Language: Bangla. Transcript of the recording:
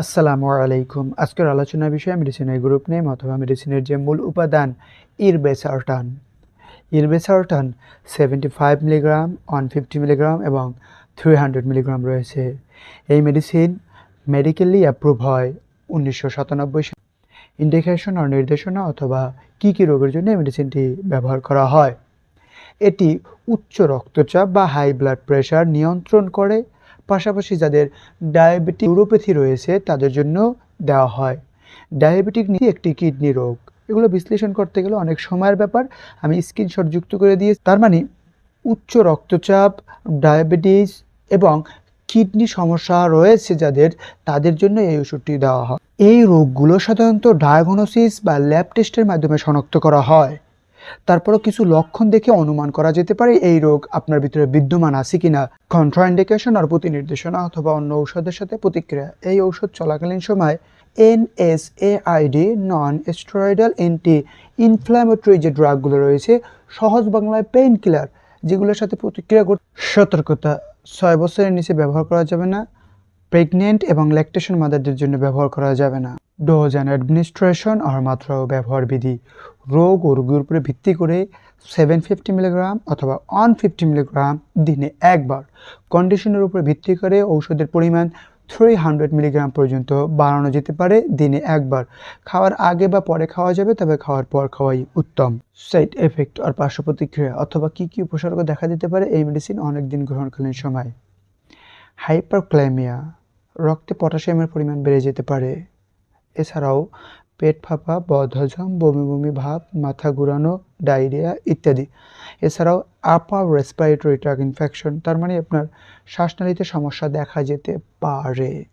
আসসালামু আলাইকুম। আজকের আলোচনার বিষয়ে মেডিসিনের গ্রুপ নেম অথবা মেডিসিনের যে মূল উপাদান, irbesartan. Irbesartan seventy five milligram one fifty milligram এবং থ্রি হান্ড্রেড মিলিগ্রাম রয়েছে। এই মেডিসিন মেডিকেলি অ্যাপ্রুভ হয় উনিশশো সাতানব্বই সালে। ইন্ডিকেশন আর নির্দেশনা অথবা কী কী রোগের জন্য এই মেডিসিনটি ব্যবহার করা হয়? এটি উচ্চ রক্তচাপ বা হাই ব্লাড প্রেশার নিয়ন্ত্রণ করে পাশাপাশি যাদের ডায়াবেটিক নিউরোপ্যাথি রয়েছে, তাদের জন্য দেওয়া হয়। ডায়াবেটিক নিয়ে একটি কিডনি রোগ। এগুলো বিশ্লেষণ করতে গেলে অনেক সময়ের ব্যাপার। আমি স্ক্রিনশট যুক্ত করে দিয়ে তার মানে উচ্চ রক্তচাপ, ডায়াবেটিস এবং কিডনি সমস্যা রয়েছে যাদের, তাদের জন্য এই ওষুধটি দেওয়া হয়। এই রোগগুলো সাধারণত ডায়াগনোসিস বা ল্যাব টেস্টের মাধ্যমে শনাক্ত করা হয়। তারপরও কিছু লক্ষণ দেখে অনুমান করা যেতে পারে এই রোগ আপনার ভিতরে বিদ্যমান আছে কিনা। কন্ট্রাইন্ডিকেশন আর প্রতি নির্দেশনা অথবা অন্য ঔষধের সাথে প্রতিক্রিয়া। এই ঔষধ চলাকালীন সময় N S A NSAID non steroidal anti inflammatory যে ড্রাগগুলো রয়েছে, সহজ বাংলায় পেইন কিলার যেগুলোর সাথে প্রতিক্রিয়া করতে সতর্কতা, ছয় বছরের নিচে ব্যবহার করা যাবে না। প্রেগনেন্ট এবং ল্যাকটেশন মাদারদের জন্য ব্যবহার করা যাবে না। ডোজ অ্যান্ড অ্যাডমিনিস্ট্রেশন আর মাত্রা ও ব্যবহার বিধি। রোগ ও রোগীর উপরে ভিত্তি করে সেভেন ফিফটি মিলিগ্রাম অথবা ওয়ান ফিফটি মিলিগ্রাম দিনে একবার। কন্ডিশনের উপরে ভিত্তি করে ঔষধের পরিমাণ থ্রি হান্ড্রেড মিলিগ্রাম পর্যন্ত বাড়ানো যেতে পারে দিনে একবার। খাওয়ার আগে বা পরে খাওয়া যাবে, তবে খাওয়ার পর খাওয়াই উত্তম। সাইড এফেক্ট আর পার্শ্ব প্রতিক্রিয়া অথবা কী কী উপসর্গ দেখা দিতে পারে এই মেডিসিন অনেক দিন গ্রহণকালীন সময়। হাইপারক্লাইমিয়া রক্তে পটাশিয়ামের পরিমাণ বেড়ে যেতে পারে। এছাড়াও, পেট ফাঁপা, বদহজম, বমি বমি, ভাব, মাথা ঘুরানো, ডায়রিয়া ইত্যাদি। এছাড়াও আপার রেসপিরেটরি ট্রাক ইনফেকশন তার মানে আপনার শ্বাসনালীতে সমস্যা দেখা যেতে পারে।